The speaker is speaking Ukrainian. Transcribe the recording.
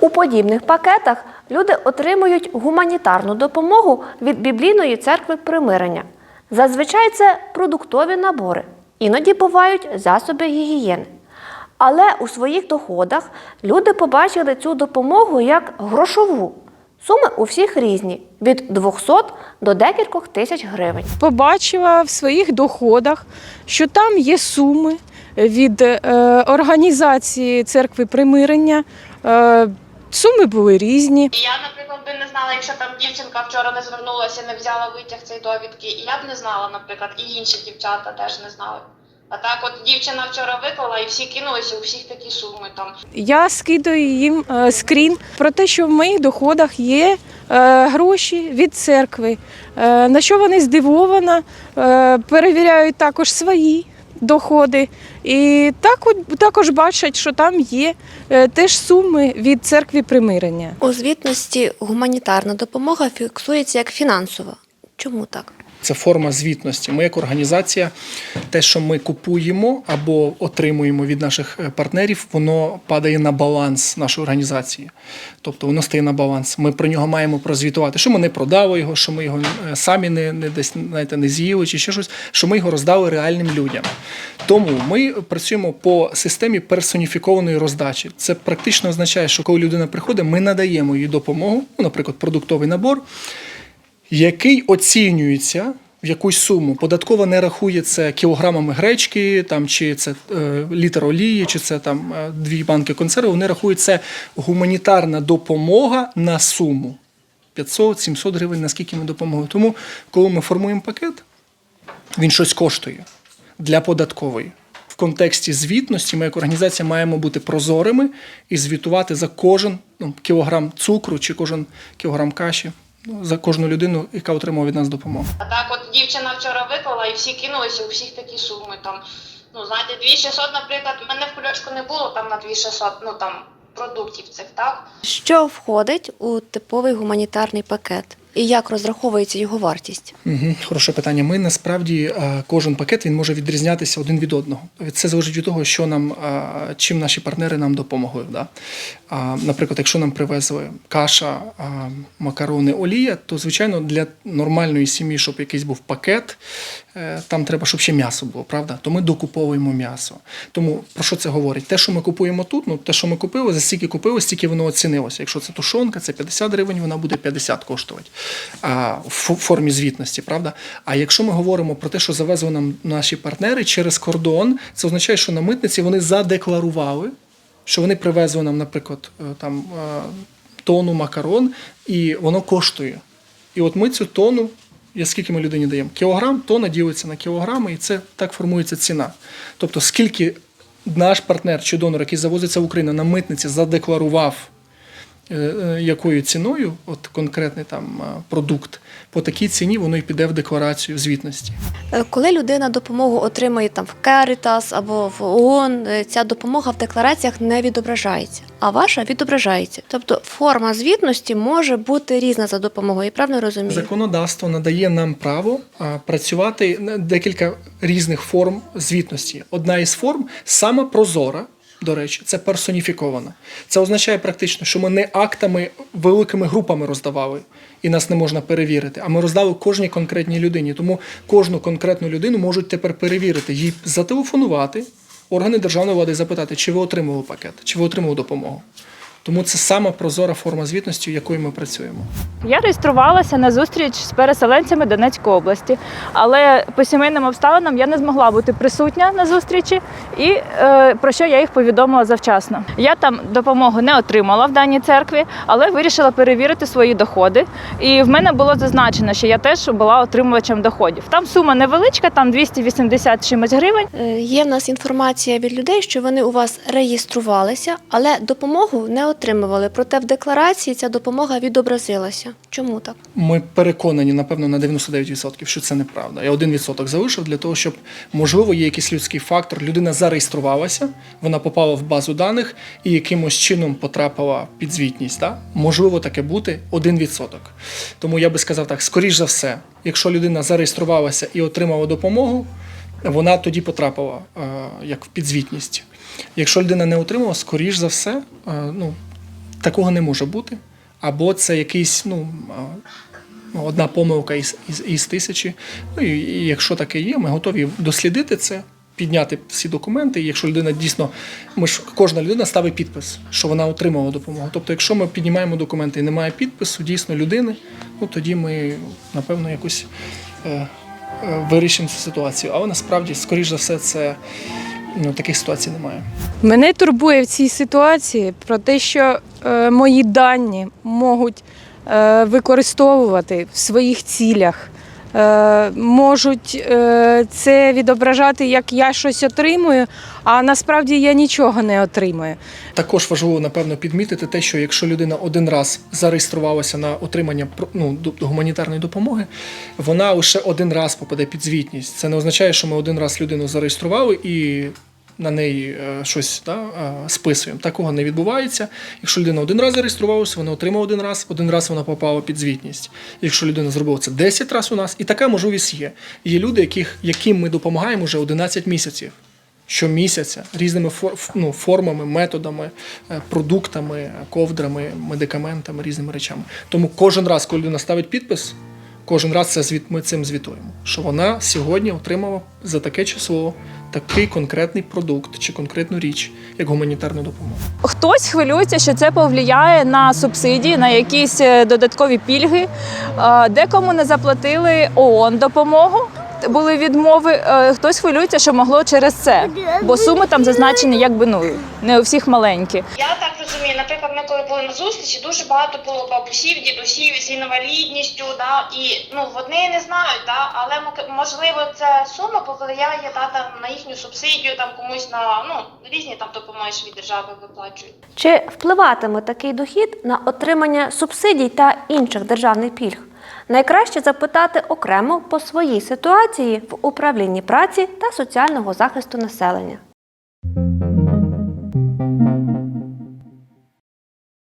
У подібних пакетах люди отримують гуманітарну допомогу від біблійної церкви примирення. Зазвичай це продуктові набори, іноді бувають засоби гігієни. Але у своїх доходах люди побачили цю допомогу як грошову. Суми у всіх різні від 200 до декількох тисяч гривень. побачила в своїх доходах, що там є суми від е, організації церкви примирення. Е, суми були різні. Я, наприклад, би не знала, якщо там дівчинка вчора не звернулася, не взяла витяг цієї довідки, і я б не знала, наприклад, і інші дівчата теж не знали. А так, от дівчина вчора виклала, і всі кинулися, у всіх такі суми там. Я скидаю їм е, скрін про те, що в моїх доходах є е, гроші від церкви. Е, на що вони здивована, е, перевіряють також свої доходи. І так, також бачать, що там є е, теж суми від церкви примирення. У звітності гуманітарна допомога фіксується як фінансова. Чому так? Це форма звітності. Ми як організація, те, що ми купуємо або отримуємо від наших е, партнерів, воно падає на баланс нашої організації. Тобто воно стає на баланс. Ми про нього маємо прозвітувати, що ми не продали його, що ми його е, самі не, не десь знаєте, не з'їли чи ще щось, що ми його роздали реальним людям. Тому ми працюємо по системі персоніфікованої роздачі. Це практично означає, що коли людина приходить, ми надаємо їй допомогу, ну, наприклад, продуктовий набор який оцінюється в якусь суму. Податкова не рахує це кілограмами гречки, там, чи це е, літр олії, чи це там е, дві банки консерви. Вони рахують це гуманітарна допомога на суму 500-700 гривень, наскільки ми допомогли. Тому, коли ми формуємо пакет, він щось коштує для податкової. В контексті звітності ми як організація маємо бути прозорими і звітувати за кожен ну, кілограм цукру чи кожен кілограм каші, за кожну людину, яка отримала від нас допомогу. А так, от дівчина вчора виклала, і всі кинулися, у всіх такі суми там. Ну, знаєте, 2600, наприклад, в мене в кульочку не було там на 2600, ну там продуктів цих, так? Що входить у типовий гуманітарний пакет? І як розраховується його вартість? Угу, хороше питання. Ми насправді е, кожен пакет він може відрізнятися один від одного. Це залежить від того, що нам е, чим наші партнери нам допомогли. Да? Наприклад, якщо нам привезли каша, макарони, олія, то звичайно для нормальної сім'ї, щоб якийсь був пакет, е, там треба, щоб ще м'ясо було, правда? То ми докуповуємо м'ясо. Тому про що це говорить? Те, що ми купуємо тут, ну те, що ми купили, за стільки купили, стільки воно оцінилося. Якщо це тушонка, це 50 гривень, вона буде 50 коштувати в формі звітності, правда? А якщо ми говоримо про те, що завезли нам наші партнери через кордон, це означає, що на митниці вони задекларували, що вони привезли нам, наприклад, е, там е, тонну макарон, і воно коштує. І от ми цю тонну, я скільки ми людині даємо? Кілограм, тонна ділиться на кілограми, і це так формується ціна. Тобто, скільки наш партнер чи донор, який завозиться в Україну на митниці, задекларував якою ціною, от конкретний там е, продукт, по такій ціні воно і піде в декларацію в звітності. Е, Коли людина допомогу отримує там в Caritas або в ООН, е, ця допомога в деклараціях не відображається, а ваша відображається. Тобто форма звітності може бути різна за допомогою, я правильно розумію? Законодавство надає нам право працювати на декілька різних форм звітності. Одна із форм сама прозора. До речі, це персоніфікована. Це означає практично, що ми не актами великими групами роздавали, і нас не можна перевірити. А ми роздали кожній конкретній людині. Тому кожну конкретну людину можуть тепер перевірити, їй зателефонувати, органи державної влади запитати, чи ви отримали пакет, чи ви отримали допомогу. Тому це сама прозора форма звітності, якою ми працюємо. Я реєструвалася на зустріч з переселенцями Донецької області, але по сімейним обставинам я не змогла бути присутня на зустрічі, і е, про що я їх повідомила завчасно. Я там допомогу не отримала в даній церкві, але вирішила перевірити свої доходи. І в мене було зазначено, що я теж була отримувачем доходів. Там сума невеличка, там 280 чимось гривень. Е, Є в нас інформація від людей, що вони у вас реєструвалися, але допомогу не отримували. Проте в декларації ця допомога відобразилася. Чому так? Ми переконані, напевно, на 99%, що це неправда. Я 1% залишив для того, щоб можливо є якийсь людський фактор. Людина зареєструвалася, вона попала в базу даних і якимось чином потрапила під звітність. Да? Можливо, таке бути 1%. Тому я би сказав так: скоріш за все, якщо людина зареєструвалася і отримала допомогу, вона тоді потрапила е, як в підзвітність. Якщо людина не отримала, скоріш за все, е, ну такого не може бути. Або це якийсь, ну, ну, одна помилка із, із, із тисячі. Ну, і, і якщо таке є, ми готові дослідити це, підняти всі документи. І якщо людина дійсно, ми ж кожна людина ставить підпис, що вона отримала допомогу. Тобто, якщо ми піднімаємо документи і немає підпису дійсно людини, ну тоді ми напевно якось е, е, вирішимо цю ситуацію. Але насправді, скоріш за все, це ну, таких ситуацій немає. Мене турбує в цій ситуації про те, що е, мої дані можуть е, використовувати в своїх цілях, можуть е, це відображати, як я щось отримую, а насправді я нічого не отримую. Також важливо, напевно, підмітити те, що якщо людина один раз зареєструвалася на отримання ну, гуманітарної допомоги, вона лише один раз попаде під звітність. Це не означає, що ми один раз людину зареєстрували і на неї е, щось да, е, списуємо. Такого не відбувається. Якщо людина один раз зареєструвалася, вона отримала один раз, один раз вона попала під звітність. Якщо людина зробила це 10 разів у нас, і така можливість є. Є люди, яких, яким ми допомагаємо вже 11 місяців щомісяця різними ну, формами, методами, е, продуктами, ковдрами, медикаментами, різними речами. Тому кожен раз, коли людина ставить підпис, кожен раз це звіт, ми цим звітуємо, що вона сьогодні отримала за таке число такий конкретний продукт чи конкретну річ, як гуманітарну допомогу. Хтось хвилюється, що це повлияє на субсидії, на якісь е, додаткові пільги. Е, Декому не заплатили ООН допомогу. Були відмови. Е, Хтось хвилюється, що могло через це, бо суми там зазначені, якби ну не у всіх маленькі. Я так розумію, наприклад, ми коли були на зустрічі, дуже багато було бабусів, дідусів з інвалідністю, да, і ну вони не знають, да, але мо- можливо ця сума повлияє да, там, на їхню субсидію, там комусь на ну різні там допомоги від держави виплачують. Чи впливатиме такий дохід на отримання субсидій та інших державних пільг? Найкраще запитати окремо по своїй ситуації в управлінні праці та соціального захисту населення.